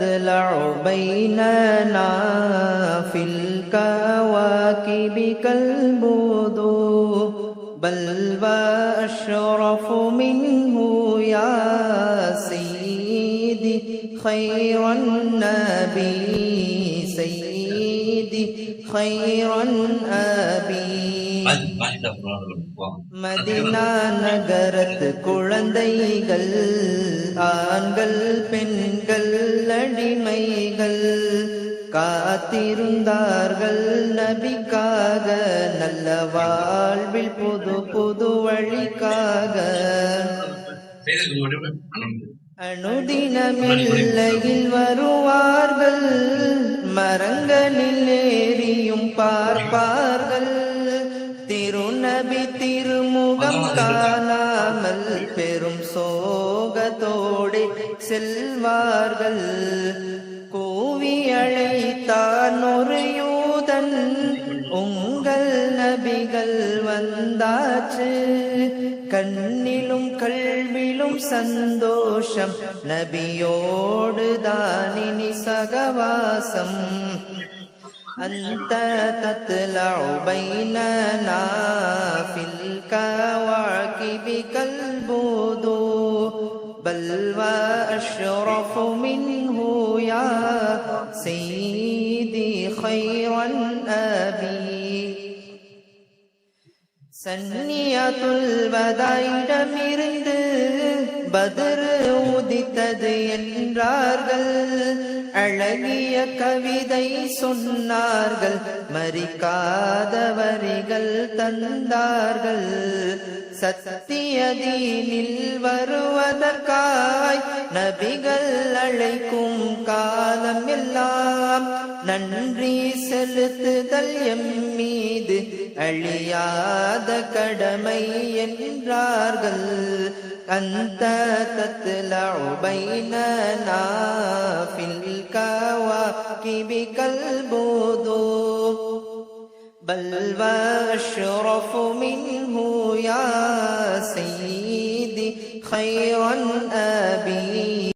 تطلع بيننا في الكواكب كالبدو. بل وأشرف منه يا سيدي خير النبي سيدي خير أبي Medina நகரத்து குழந்தைகள் ஆண்கள் பெண்கள் அடிமைகள் காத்திருந்தார்கள் நபிக்காக நல்ல வாழ்வில் புது புது வழிக்காக. அணுதினமில்லையில் வருவார்கள் மரங்களில் ஏறியும் பார்ப்பார் திருநபி திருமுகம் காணாமல் பெரும் சோகத்தோடு செல்வார்கள். கூவி அழைத்தான் ஒரு யூதன். உங்கள் நபிகள் வந்தாச்சு. கண்ணிலும் கல்விலும் சந்தோஷம். நபியோடு தானினி சகவாசம். أنت تطلع بيننا في الكواكب كالبدو بل وأشرف منه يا سيدي خير أبي சன்னியத்துல் வதாயிடமிருந்து பதர் உதித்தது என்றார்கள் அழகிய கவிதை சொன்னார்கள் மறிக்காத வரிகள் தந்தார்கள். சத்தியதீனில் வருவதற்காய் நபிகள் அழைக்கும் காலம் எல்லாம் நன்றி செலுத்துதல் எம் மீது அழியாத கடமை என்றார்கள் அந்த تطلع بيننا في الكواكب كالبدو بل واشرف منه يا سيدي خير أبي